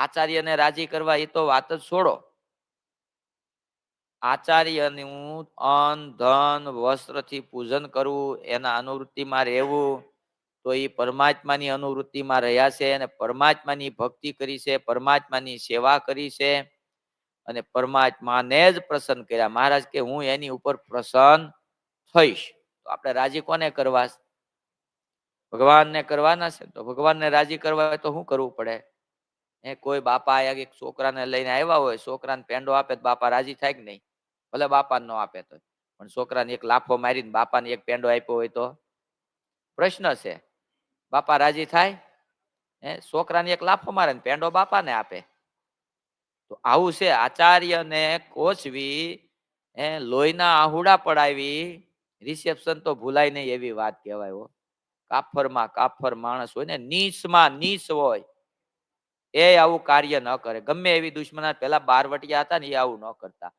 આચાર્યને રાજી કરવા એ તો વાત જ છોડો. આચાર્યનું અન્ન, ધન, વસ્ત્રથી પૂજન કરવું, એના અનુવૃત્તિમાં રહેવું, તો એ પરમાત્માની અનુવૃત્તિમાં રહ્યા છે અને પરમાત્માની ભક્તિ કરી છે, પરમાત્માની સેવા કરી છે અને પરમાત્માને જ પ્રસન્ન કર્યા. મહારાજ કે, હું એની ઉપર પ્રસન્ન થઈશ. તો આપણે રાજી કોને કરવા? ભગવાનને કરવાના છે? તો ભગવાનને રાજી કરવા હોય તો શું કરવું પડે? એ કોઈ બાપા આયા એક છોકરાને લઈને આવ્યા હોય, છોકરાને પેંડો આપે તો બાપા રાજી થાય કે નહીં? ભલે બાપાને ન આપે તો પણ છોકરાને એક લાફો મારીને બાપાને એક પેંડો આપ્યો હોય તો? પ્રશ્ન છે. બાપા રાજી થાય? હે, છોકરાને એક લાફો મારે ને પેંડો બાપાને આપે. તો આવું છે, આચાર્યને કોચવી એ લોહીના આહુડા પડાવી. રિસેપ્શન તો ભૂલાય નહીં એવી વાત કહેવાય કાફરમાં કાફર માણસ હોય ને, નીચમાં નીચ હોય. એ આવું કાર્ય ન કરે. ગમે એવી દુશ્મના પેલા બારવટિયા હતા ને એ આવું ન કરતા.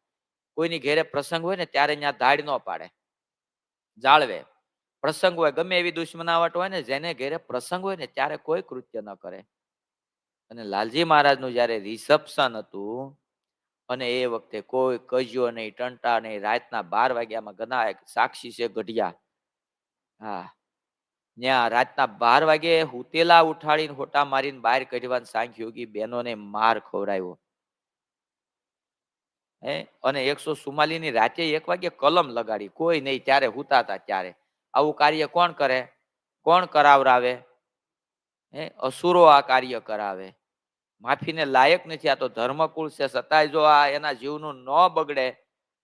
કોઈની ઘેરે પ્રસંગ હોય ને ત્યારે ત્યાં ધાડ ન પાડે. જાળવે. પ્રસંગ હોય, ગમે એવી દુશ્મનાવટ હોય ને જેને ઘેરે પ્રસંગ હોય ને ત્યારે કોઈ કૃત્ય ન કરે. અને લાલજી મહારાજનું જ્યારે રિસેપ્શન હતું અને એ વખતે કોઈ કજ્યો નહીં, ટંટા નહીં, રાતના બાર વાગ્યામાં એક સાક્ષી છે ગઢિયા. હા. ત્યાં રાતના બાર વાગે હુતેલા ઉઠાડીને હોટા મારીને બહાર કાઢવા સાંખ યોગી બહેનોને માર ખવડાવ્યો. હે? અને એકસો ની રાતે એક વાગે કલમ લગાડી. કોઈ નહીં, ત્યારે હુતા હતા ત્યારે. આવું કાર્ય કોણ કરે? કોણ કરાવરાવે? હે? અસુરો આ કાર્ય કરાવે. માફીને લાયક નથી, આ તો ધર્મકુળ છે. છતાંય જો આ એના જીવનું ન બગડે,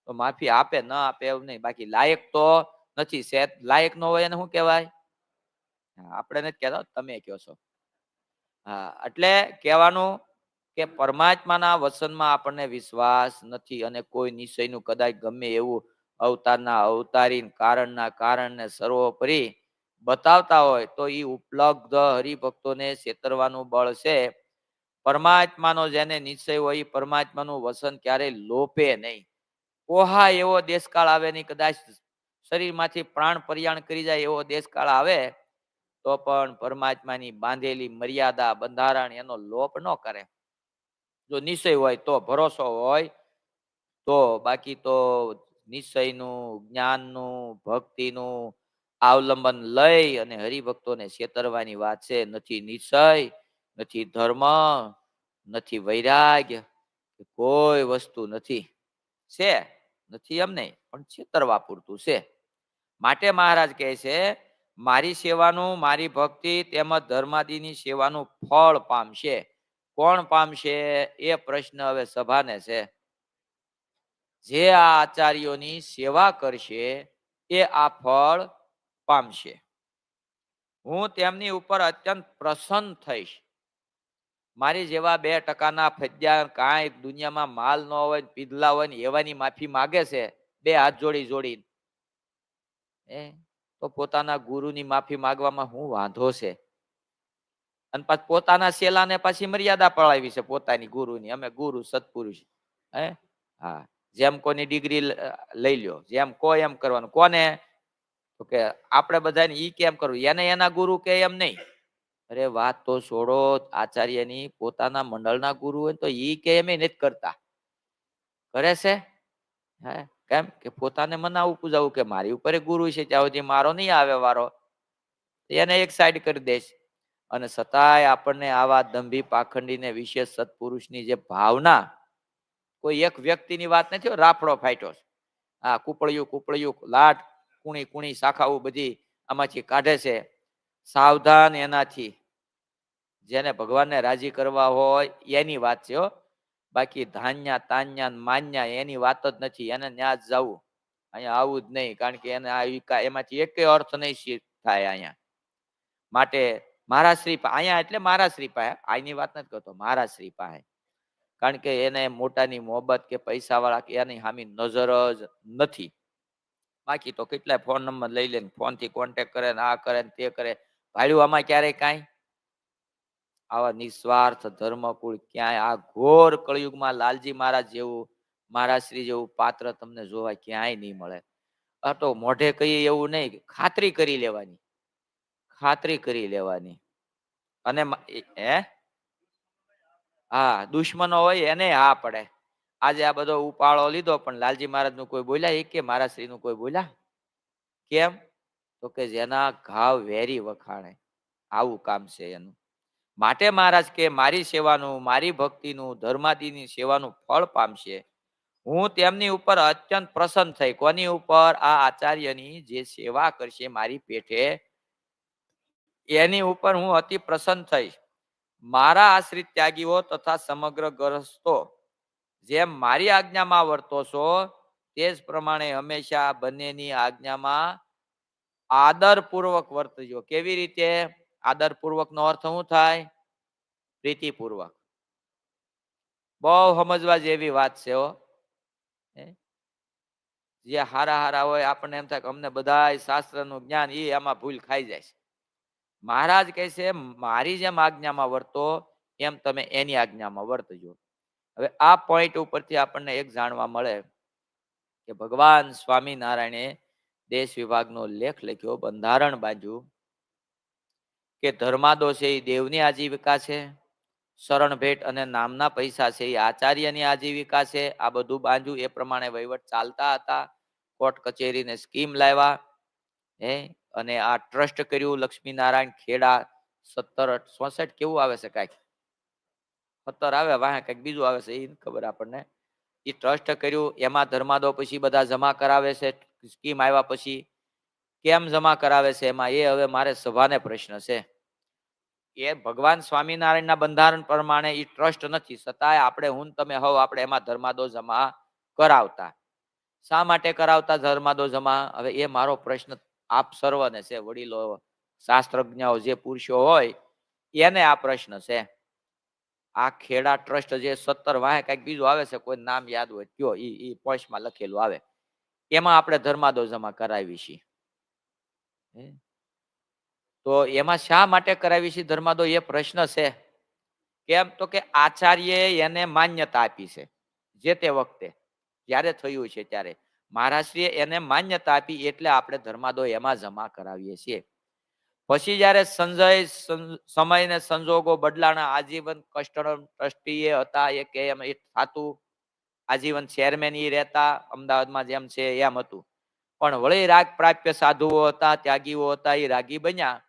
તો માફી આપે, ન આપે એવું નહીં. બાકી લાયક તો નથી સેત લાયક ન હોય એને શું કહેવાય? આપણે નથી કહેતા, તમે કહો છો. હા, એટલે કહેવાનું કે પરમાત્માના વસનમાં આપણને વિશ્વાસ નથી અને કોઈ નિશ્ચયનું કદાચ ગમે એવું અવતારના અવતારી કારણના કારણને સર્વોપરી બતાવતા હોય તો એ ઉપલબ્ધ હરિભક્તોને છેતરવાનું બળ છે. પરમાત્માનો જેને નિશ્ચય હોય એ પરમાત્માનું વસન ક્યારેય લોપે નહીં. કોહા એવો દેશકાળ આવે નહીં કદાચ શરીરમાંથી પ્રાણ પર્યાણ કરી જાય એવો દેશકાળ આવે તો પણ પરમાત્માની બાંધેલી મર્યાદા બંધારણ એનો લોપ ન કરે. જો નિશ્ચય હોય તો ભરોસો હોય, તો બાકી તો નિશ્ચયનું, જ્ઞાનનું, ભક્તિનું અવલંબન લઈ અને હરિભક્તોને છેતરવાની વાત છે. નથી નિશ્ચય, નથી ધર્મ, નથી વૈરાગ્ય કોઈ વસ્તુ નથી. છે, નથી એમ નહીં, પણ છેતરવા પૂરતું છે. માટે મહારાજ કહે છે મારી સેવાનું, મારી ભક્તિ તેમજ ધર્માદિની સેવાનું ફળ પામશે. કોણ પામશે? એ પ્રશ્ન હવે સભાને છે. જે આ આચાર્યોની સેવા કરશે, એ આ ફળ પામશે. હું તેમની ઉપર અત્યંત પ્રસન્ન થઈશ. મારી જેવા બે ટકાના ફજ્યા કાંઈ દુનિયામાં માલ ન હોય, પીધલા હોય ને એવાની માફી માગે છે, બે હાથ જોડી જોડી તો પોતાના ગુરુની માફી માગવામાં હું વાંધો છે? અને પાછ પોતાના શેલાને પાછી મર્યાદા પડાવી છે પોતાની ગુરુની. અમે ગુરુ, સત્પુરુષ. હે? હા. જેમ કોની ડિગ્રી લઈ લ્યો. જેમ કો એમ કરવાનું. કોને? તો કે આપણે બધાને ઈ કેમ કરવું? એને એના ગુરુ કે એમ નહીં? અરે, વાત તો છોડો. આચાર્યની પોતાના મંડળના ગુરુ હોય તો ઈ કે એમ નથી કરતા. કરે છે? હે? કેમ? કે પોતાને મનાવું પૂજાવું કે મારી ઉપર ગુરુ છે, ત્યાં મારો નહીં આવે વારો. એને એક સાઈડ કરી દેશ. અને છતાંય આપણને આવા દંભી પાખંડીને વિશેષ સત્પુરુષની જે ભાવના, કોઈ એક વ્યક્તિની વાત નથી રાફડો ફાટ્યો હા કુપળિયું કુપળિયું, લાટ, કુણી કુણી શાખાઓ બધી આમાંથી કાઢે છે. સાવધાન એનાથી. જેને ભગવાનને રાજી કરવા હોય એની વાત છે, હો. બાકી ધાન્યા, તાન્યા માન્યા એની વાત જ નથી, એને ત્યાં જ જવું. અહીંયા આવું જ નહીં, કારણ કે એને આ એમાંથી એક અર્થ નહીં થાય અહીંયા. માટે મારા શ્રી અહીંયા એટલે મારા શ્રી પાસે આની વાત નથી કરતો, મારા શ્રી પાસે કારણ કે એને મોટાની મોહબત કે પૈસા વાળા એની હામી નજર જ નથી. બાકી તો કેટલાય ફોન નંબર લઈ લે ફોનથી કોન્ટેક્ટ કરે ને આ કરે ને તે કરે. ભાડ્યું આમાં ક્યારેય કાંઈ? આવા નિસ્વાર્થ ધર્મકુળ ક્યાંય, આ ઘોર કળિયુગમાં લાલજી મહારાજ જેવું, મહારાજ શ્રી જેવું પાત્ર તમને જોવા ક્યાંય નહીં મળે. આ તો મોઢે કહીએ એવું નહીં ખાતરી કરી લેવાની. ખાતરી કરી લેવાની. અને હે? હા, દુશ્મનો હોય એને હા પડે. આજે આ બધો ઉપાળો લીધો, પણ લાલજી મહારાજનું કોઈ બોલ્યા? એ કે મારા શ્રી નું કોઈ બોલ્યા? કેમ? તો કે જેના ઘાવ વેરી વખાણે. આવું કામ છે એનું. માટે મહારાજ કે, મારી સેવાનું, મારી ભક્તિનું, ધર્માદિની સેવાનું ફળ પામશે. હું તેમની ઉપર અત્યંત પ્રસન્ન થઈ. કોની ઉપર? આ આચાર્યની જે સેવા કરશે મારી પેઠે. એની ઉપર હું અતિ પ્રસન્ન થઈશ. મારા આશ્રિત ત્યાગીઓ તથા સમગ્ર ગ્રહસ્થો જેમ મારી આજ્ઞામાં વર્તો છો, તે જ પ્રમાણે હંમેશા બંનેની આજ્ઞામાં આદરપૂર્વક વર્તજો. કેવી રીતે? આદરપૂર્વક નો અર્થ શું થાય? પ્રીતિપૂર્વક. બહુ સમજવા જેવી વાત છે હો. જે હારા હારા હોય આપણને એમ થાય કે અમને બધા શાસ્ત્રનું જ્ઞાન એ એમાં ભૂલ ખાઈ જાય છે. મહારાજ કહે છે, મારી જેમ આજ્ઞામાં વર્તો, એમ તમે એની આજ્ઞામાં વર્તજો. હવે આ પોઈન્ટ ઉપરથી આપણને એક જાણવા મળે કે ભગવાન સ્વામિનારાયણે દેશ વિભાગનો લેખ લખ્યો, બંધારણ બાંધ્યું. કે ધર્માદો છે એ દેવની આજીવિકા છે? શરણ ભેટ અને નામના પૈસા છે એ આચાર્યની આજીવિકા છે? આ બધું બાંધ્યું એ પ્રમાણે વહીવટ ચાલતા હતા. કોર્ટ કચેરીને સ્કીમ લાવ્યા, હે? અને આ ટ્રસ્ટ કર્યું લક્ષ્મીનારાયણ ખેડા, સત્તર ચોસઠ કેવું આવે છે કાંઈક? સત્તર આવે વાહ કંઈક બીજું આવે છે એ ખબર આપણને. એ ટ્રસ્ટ કર્યું, એમાં ધર્માદો પછી બધા જમા કરાવે છે, સ્કીમ આવ્યા પછી કેમ જમા કરાવે છે એમાં? એ હવે મારે સભાને પ્રશ્ન છે. એ ભગવાન સ્વામિનારાયણના બંધારણ પ્રમાણે એ ટ્રસ્ટ નથી. છતાંય આપણે હું તમે હવ, આપણે એમાં ધર્માદો જમા કરાવતા. શા માટે કરાવતા ધર્માદો જમા? હવે એ મારો પ્રશ્ન આપ સર્વને છે, વડીલો, શાસ્ત્રજ્ઞાઓ જે પુરુષો હોય, એને આ પ્રશ્ન છે. આ ખેડા ટ્રસ્ટ જે સત્તર વાહે કંઈક બીજું આવે છે, કોઈ નામ યાદ હોય, કયો ઈ ઈ પોસ્ટમાં લખેલું આવે. એમાં આપણે ધર્માદો જમા કરાવી છીએ તો એમાં શા માટે કરાવી છે? ધર્માદો, એ પ્રશ્ન છે. કેમ? તો કે આચાર્ય એને માન્યતા આપી છે, જે તે વખતે, જ્યારે થયું છે ત્યારે. મહારાષ્ટ્રીએ એને માન્યતા આપી એટલે આપણે ધર્માદો એમાં જમા કરાવીએ છીએ. પછી જયારે સંજય સમય ને સંજોગો બદલાણા આજીવન કસ્ટમ ટ્રસ્ટીએ હતા, એ કે એમ થતું. આજીવન ચેરમેન એ રહેતા, અમદાવાદમાં જેમ છે એમ હતું. પણ વળી રાગ પ્રાપ્ય સાધુઓ હતા, ત્યાગીઓ હતા, એ રાગી બન્યા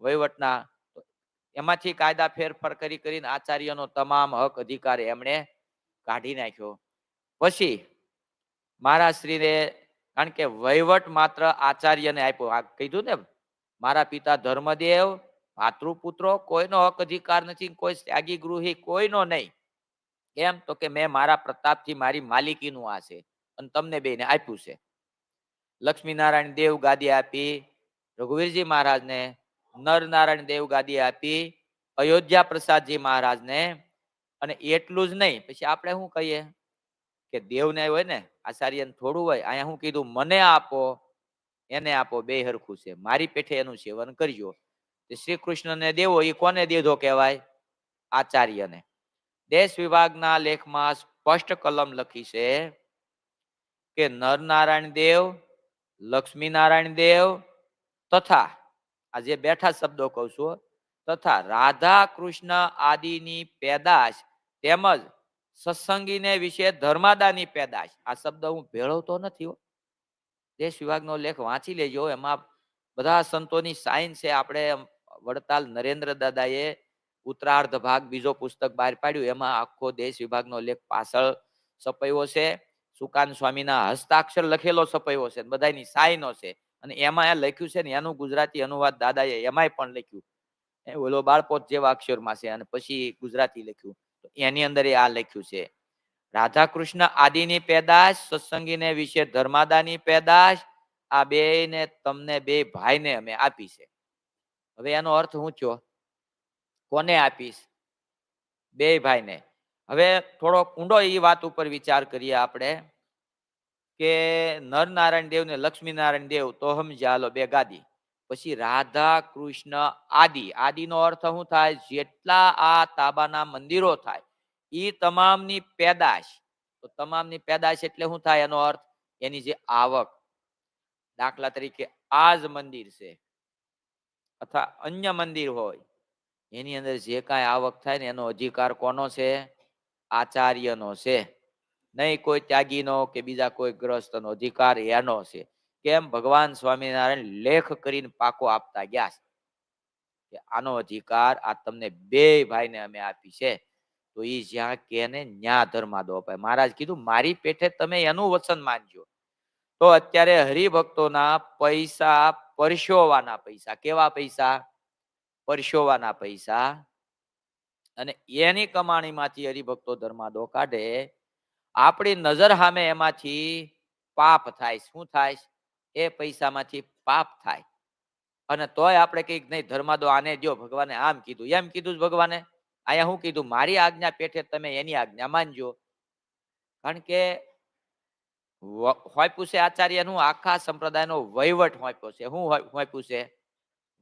વહીવટના. એમાંથી કાયદા ફેરફાર કરી કરીને આચાર્યનો તમામ હક, અધિકાર એમણે કાઢી નાખ્યો. પછી મહારાશ્રીને કારણ કે વહીવટ માત્ર આચાર્યને આપ્યો. આ કીધું ને મારા પિતા ધર્મદેવ, માતૃપુત્રો, કોઈનો હક, અધિકાર નથી, કોઈ ત્યાગી ગૃહી, કોઈનો નહીં. એમ તો કે મેં મારા પ્રતાપથી મારી માલિકીનું આ છે અને તમને બેને આપ્યું છે. લક્ષ્મીનારાયણ દેવ ગાદી આપી, રઘુવીરજી મહારાજને નરનારાયણ દેવ ગાદી આપી, અયોધ્યા પ્રસાદજી મહારાજને. અને એટલું જ નહીં, પછી આપણે શું કહીએ? કે દેવને હોય ને આચાર્ય થોડું હોય, અહીંયા હું કીધું, મને આપો, એને આપો, બે હરખું છે. મારી પેઠે એનું સેવન કરજો. શ્રી કૃષ્ણને દેવો એ કોને દીધો કહેવાય? આચાર્યને. દેશ વિભાગના લેખમાં સ્પષ્ટ કલમ લખી છે કે નરનારાયણ દેવ લક્ષ્મીનારાયણ દેવ તથા, આ જે બેઠા શબ્દો કહું છું તથા રાધા કૃષ્ણ આદિની પેદાશ તેમજ સત્સંગીને વિશે ધર્માદાની પેદાશ. આ શબ્દ હું ભેળવતો નથી દેશ વિભાગનો લેખ વાંચી લેજો. એમાં બધા સંતોની સાઇન છે. આપણે વડતાલ નરેન્દ્ર દાદાએ ઉત્તરાર્ધ ભાગ બીજો પુસ્તક બહાર પાડ્યું. એમાં આખો દેશ વિભાગનો લેખ પાછળ સપાયો છે. સુકાન સ્વામીના હસ્તાક્ષર લખેલો છપાયો છે બધાની સાઈનો છે. અને એમાં એ લખ્યું છે ને, એનું ગુજરાતી અનુવાદ દાદાએ એમાંય પણ લખ્યું. ઓલો બાળપોત જેવા અક્ષરમાં છે અને પછી ગુજરાતી લખ્યું. એની અંદર આ લખ્યું છે. રાધા કૃષ્ણ આદિની પેદાશ, સત્સંગીને વિશે ધર્માદાની પેદાશ, આ બે ને તમને બે ભાઈને અમે આપી છે. હવે એનો અર્થ હું છો કોને આપીશ? બે ભાઈને. હવે થોડો ઊંડો એ વાત ઉપર વિચાર કરીએ આપણે કે નર નારાયણ દેવ ને લક્ષ્મી નારાયણ દેવ તો સમજ્યા બે ગાદી. પછી રાધા કૃષ્ણ આદિ. આદિ નો અર્થ શું થાય? જેટલા આ તાબાના મંદિરો થાય એ તમામની પેદાશ. તો તમામની પેદાશ એટલે શું થાય એનો અર્થ? એની જે આવક. દાખલા તરીકે આ જ મંદિર છે, અથવા અન્ય મંદિર હોય, એની અંદર જે કાંઈ આવક થાય ને એનો અધિકાર કોનો છે? આચાર્યનો છે. નહીં કોઈ ત્યાગીનો કે બીજા કોઈ ગ્રસ્તનો અધિકાર એનો છે. કેમ? ભગવાન સ્વામિનારાયણ લેખ કરીને પાકો આપતા ગયા કે આનો અધિકાર આ તમને બે ભાઈને અમે આપી છે. તો એ જ્યાં કે ને ન્યા ધર્માદો અપાય. મહારાજ કીધું, મારી પેઠે તમે એનું વચન માનજો. તો અત્યારે હરિભક્તોના પૈસા પરસોવાના પૈસા. કેવા પૈસા? પરસોવાના પૈસા અને એની કમાણીમાંથી હરિભક્તો ધર્માદો કાઢે, આપણી નજર સામે એમાંથી પાપ થાય. શું થાય? એ પૈસામાંથી પાપ થાય. અને તોય આપણે કંઈક નહીં, ધર્માદો આને દો ભગવાને આમ કીધું, એમ કીધું ભગવાને. અહીંયા હું કીધું, મારી આજ્ઞા પેઠે તમે એની આજ્ઞા માનજો. કારણ કે હોંપ્યું છે આચાર્યનું આખા સંપ્રદાયનો વહીવટ હોંપ્યો છે. શું હોય- હોંપ્યું છે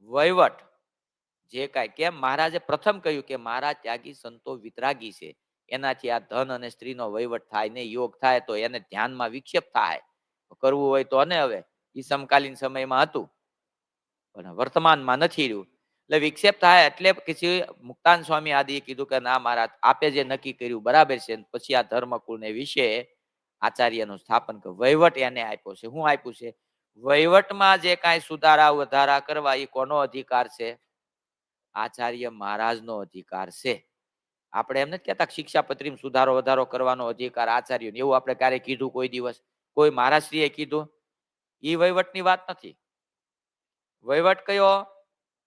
વહીવટ જે કાંઈ, કેમ? મહારાજે પ્રથમ કહ્યું કે મારા ત્યાગી, સંતો વિતરાગી છે. એનાથી આ ધન અને સ્ત્રીનો વહીવટ થાય ને યોગ થાય તો એને ધ્યાનમાં વિક્ષેપ થાય. કરવું હોય તો અને હવે, એ સમકાલીન સમયમાં હતું. પણ વર્તમાનમાં નથી રહ્યું. એટલે વિક્ષેપ થાય એટલે પછી મુક્તાન સ્વામી આદિએ કીધું કે ના મારા આપે જે નક્કી કર્યું બરાબર છે પછી આ ધર્મકુળને વિશે આચાર્યનું સ્થાપન કર્યું વહીવટ એને આપ્યો છે. શું આપ્યું છે? વહીવટમાં જે કાંઈ સુધારા વધારા કરવા, એ કોનો અધિકાર છે? આચાર્ય મહારાજનો અધિકાર છે. આપણે એમ નથી કહેતા શિક્ષાપત્રીમાં સુધારો, વધારો કરવાનો અધિકાર આચાર્યને. એવું આપણે ક્યારે કીધું કોઈ દિવસ? કોઈ મહારાજશ્રીએ કીધું? એ વહીવટની વાત નથી. વહીવટ કયો?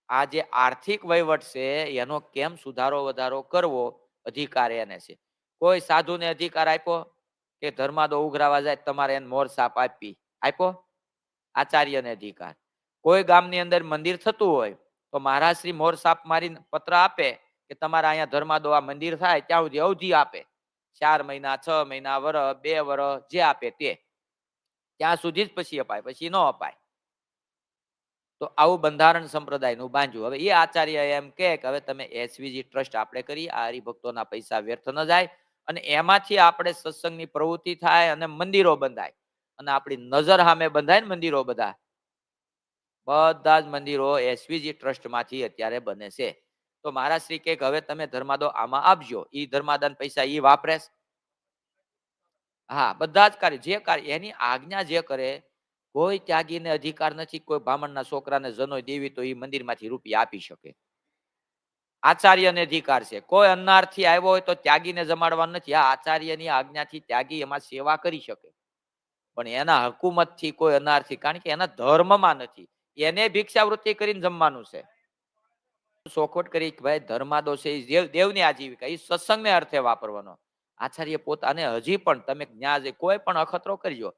આ જે આર્થિક વહીવટ છે, એનો કેમ સુધારો, વધારો કરવો? અધિકાર એને છે. કોઈ સાધુને અધિકાર આપ્યો? કે ધર્માદો ઉઘરાવા જાય તમારે એને મોર સાપ આપી. આપ્યો? આચાર્યને અધિકાર. કોઈ ગામની અંદર મંદિર થતું હોય તો મહારાજ શ્રી મોર સાપ મારી પત્ર આપે કે તમારા અહીંયા ધર્માદો આ મંદિર થાય, ત્યાં સુધી અવધિ આપે. ચાર મહિના, છ મહિના વર બે વર જે આપે તે. ત્યાં સુધી જ પછી અપાય, પછી ન અપાય. તો આવું બંધારણ સંપ્રદાયનું બાંધ્યું. હવે એ આચાર્ય એમ કે હવે તમે એસવીજી ટ્રસ્ટ આપણે કરી, આ હરિભક્તોના પૈસા વ્યર્થ ન જાય અને એમાંથી આપણે સત્સંગની પ્રવૃત્તિ થાય અને મંદિરો બંધાય. અને આપણી નજર સામે બંધાય ને મંદિરો બધા. બધા જ મંદિરો એસવીજી ટ્રસ્ટમાંથી અત્યારે બને છે. તો મારા શ્રી કે હવે તમે ધર્માદો આમાં આપજો. ઈ ધર્માદાન પૈસા ઈ વાપરે હા, બધા જ કાર્ય, જે કાર્ય, એની આજ્ઞા જે કરે, કોઈ ત્યાગીને અધિકાર નથી, કોઈ બ્રાહ્મણના છોકરાને જનોય દેવી તો એ મંદિરમાંથી રૂપિયા આપી શકે. આચાર્યને અધિકાર છે. કોઈ અન્નારથી આવ્યો હોય તો ત્યાગીને જમાડવાનું નથી. આ આચાર્યની આજ્ઞાથી ત્યાગી એમાં સેવા કરી શકે. પણ એના હકુમતથી કોઈ અનારથી કારણ કે એના ધર્મમાં નથી. એને ભિક્ષાવૃત્તિ કરીને જમવાનું છે. ચોખવટ કરી ભાઈ ધર્માદો છે દેવની આજીવિકા એ સત્સંગને અર્થે વાપરવાનો. આચાર્ય પોતાને હજી પણ તમે જઈ કોઈ પણ અખતરો કરજો.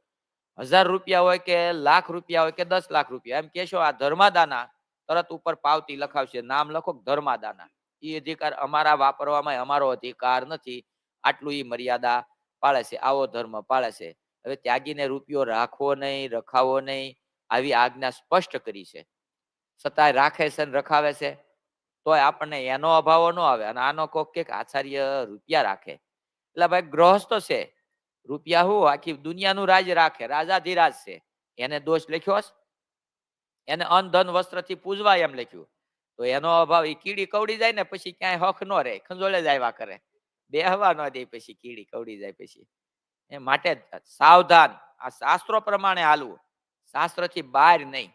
હજાર રૂપિયા હોય કે લાખ રૂપિયા હોય કે દસ લાખ રૂપિયા, એમ કહેશો આ ધર્માદાના તરત ઉપર પાવતી લખાવશે, નામ લખો ધર્માદાના. એ અધિકાર અમારા વાપરવામાં અમારો અધિકાર નથી. આટલું એ મર્યાદા પાળે છે, આવો ધર્મ પાળે છે. હવે ત્યાગીને રૂપિયો રાખવો નહીં, રખાવો નહીં આવી આજ્ઞા સ્પષ્ટ કરી છે. છતાંય રાખે છે ને રખાવે છે, તોય આપણને એનો અભાવો ન આવે અને આનો કોક કે આચાર્ય રૂપિયા રાખે. એટલે ભાઈ ગ્રહસ્થ છે, રૂપિયા હું, આખી દુનિયાનું રાજ રાખે, રાજાધિરાજ છે. એને દોષ લખ્યો છે? એને અન્ન, ધન, વસ્ત્રથી પૂજવા એમ લખ્યું. તો એનો અભાવ એ કીડી કવડી જાય ને પછી ક્યાંય હક ન રહે, ખંજોળે જ આવ્યા કરે. બે હવા ન દે પછી કીડી કવડી જાય પછી. એ માટે સાવધાન, આ શાસ્ત્રો પ્રમાણે હાલવું. શાસ્ત્રથી બહાર નહીં.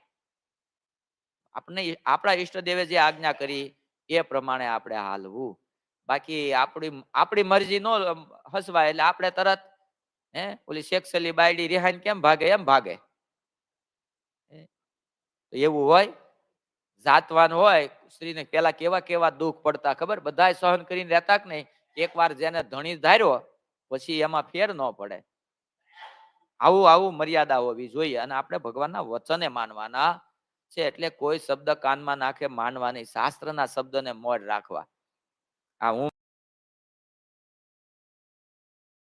આપણે આપણા ઈષ્ટદેવે જે આજ્ઞા કરી, એ પ્રમાણે આપણે હાલવું. બાકી આપણી આપણી મરજી નો હસવાય એટલે આપણે તરત, હે, ઓલી શેખસલી બાયડી રિહાઈન કેમ ભાગે? એમ ભાગે. એવું હોય, જાતવાન હોય, સ્ત્રીને પેલા કેવા કેવા દુઃખ પડતા ખબર? બધા સહન કરીને રહેતા કે નહીં? એકવાર જેને ધણી ધાર્યો, પછી એમાં ફેર ન પડે. આવું આવું મર્યાદા હોવી જોઈએ અને આપણે ભગવાનના વચને માનવાના છે. એટલે કોઈ શબ્દ કાનમાં નાખે, માનવાની, શાસ્ત્રના શબ્દને મોડ રાખવા. આ હું